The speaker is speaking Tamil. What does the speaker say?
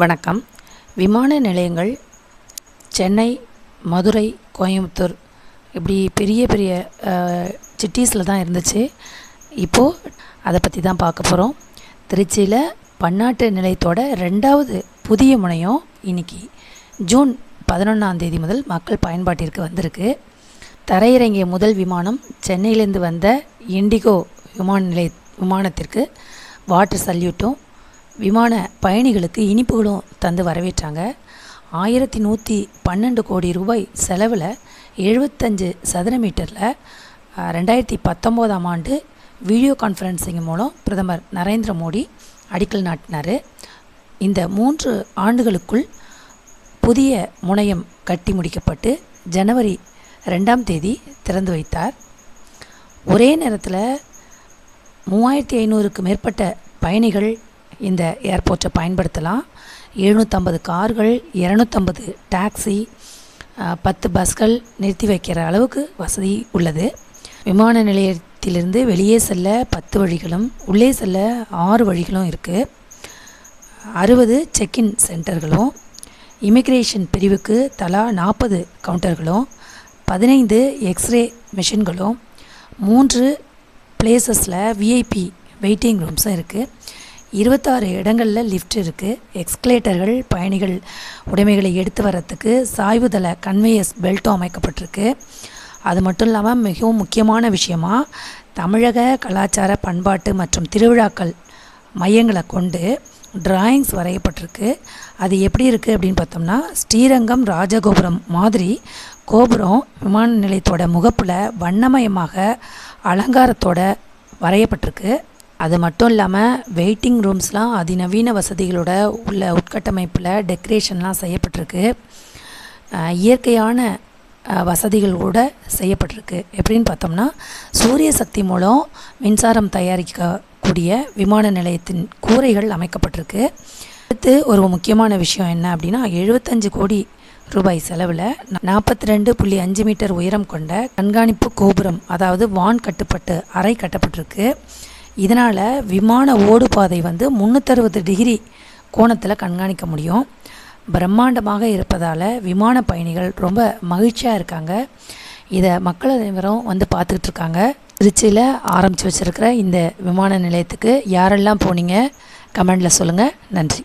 வணக்கம். விமான நிலையங்கள் சென்னை மதுரை கோயம்புத்தூர் இப்படி பெரிய பெரிய சிட்டிஸில் தான் இருந்துச்சு. இப்போது அதை பற்றி தான் பார்க்க போகிறோம் திருச்சியில் பன்னாட்டு நிலையத்தோட ரெண்டாவது புதிய முனையம் இன்னைக்கு ஜூன் பதினொன்றாம் தேதி முதல் மக்கள் பயன்பாட்டிற்கு வந்திருக்கு. தரையிறங்கிய முதல் விமானம் சென்னையிலேருந்து வந்த இண்டிகோ விமான நிலைய விமானத்திற்கு வாட்டர் சல்யூட்டும் விமான பயணிகளுக்கு இனிப்புகளும் தந்து வரவேற்றாங்க. ஆயிரத்தி நூற்றி பன்னெண்டு கோடி ரூபாய் செலவில் எழுபத்தஞ்சு சதுர மீட்டரில் ரெண்டாயிரத்தி பத்தொம்போதாம் ஆண்டு வீடியோ கான்ஃபரன்சிங் மூலம் பிரதமர் நரேந்திர மோடி அடிக்கல் நாட்டினார். இந்த மூன்று ஆண்டுகளுக்குள் புதிய முனையம் கட்டி முடிக்கப்பட்டு ஜனவரி ரெண்டாம் தேதி திறந்து வைத்தார். ஒரே நேரத்தில் மூவாயிரத்தி ஐநூறுக்கு மேற்பட்ட பயணிகள் இந்த ஏர்போர்ட்டை பயன்படுத்தலாம். எழுநூற்றம்பது கார்கள் இரநூத்தம்பது டாக்ஸி பத்து பஸ்கள் நிறுத்தி வைக்கிற அளவுக்கு வசதி உள்ளது. விமான நிலையத்திலிருந்து வெளியே செல்ல பத்து வழிகளும் உள்ளே செல்ல ஆறு வழிகளும் இருக்குது அறுபது செக்இன் சென்டர்களும் இமிக்ரேஷன் பிரிவுக்கு தலா நாற்பது கவுண்டர்களும் பதினைந்து எக்ஸ்ரே மிஷின்களும் மூன்று பிளேசஸில் விஐபி வெயிட்டிங் ரூம்ஸும் இருக்குது இருபத்தாறு இடங்களில் லிஃப்ட் இருக்குது எக்ஸ்கலேட்டர்கள் பயணிகள் உடைமைகளை எடுத்து வர்றதுக்கு சாய்வுதள கன்வேயர்ஸ் பெல்ட்டும் அமைக்கப்பட்டிருக்கு. அது மட்டும் இல்லாமல் மிகவும் முக்கியமான விஷயமா தமிழக கலாச்சார பண்பாட்டு மற்றும் திருவிழாக்கள் மையங்களை கொண்டு டிராயிங்ஸ் வரையப்பட்டிருக்கு. அது எப்படி இருக்குது அப்படின்னு பார்த்தோம்னா ஸ்ரீரங்கம் ராஜகோபுரம் மாதிரி கோபுரம் விமான நிலையத்தோட முகப்பில் வண்ணமயமாக அலங்காரத்தோட வரையப்பட்டிருக்கு. அது மட்டும் இல்லாமல் வெயிட்டிங் ரூம்ஸ்லாம் அதிநவீன வசதிகளோட உள்ள உட்கட்டமைப்பில் டெக்கரேஷன்லாம் செய்யப்பட்டிருக்கு. இயற்கையான வசதிகள் கூட செய்யப்பட்டிருக்கு. எப்படின்னு பார்த்தோம்னா சூரிய சக்தி மூலம் மின்சாரம் தயாரிக்கக்கூடிய விமான நிலையத்தின் கூரைகள் அமைக்கப்பட்டிருக்கு. அடுத்து ஒரு முக்கியமான விஷயம் என்ன அப்படின்னா எழுபத்தஞ்சு கோடி ரூபாய் செலவில் நாற்பத்தி ரெண்டு புள்ளி அஞ்சு மீட்டர் உயரம் கொண்ட கண்காணிப்பு கோபுரம் அதாவது வான் கட்டுப்பட்டு அறை கட்டப்பட்டிருக்கு. இதனால் விமான ஓடுபாதை வந்து முந்நூற்றறுபது டிகிரி கோணத்தில் கண்காணிக்க முடியும். பிரம்மாண்டமாக இருப்பதால் விமான பயணிகள் ரொம்ப மகிழ்ச்சியாக இருக்காங்க. இதை மக்கள் அனைவரும் வந்து பார்த்துக்கிட்டு இருக்காங்க. திருச்சியில் ஆரம்பித்து வச்சுருக்கிற இந்த விமான நிலையத்துக்கு யாரெல்லாம் போனீங்க? கமெண்டில் சொல்லுங்கள் நன்றி.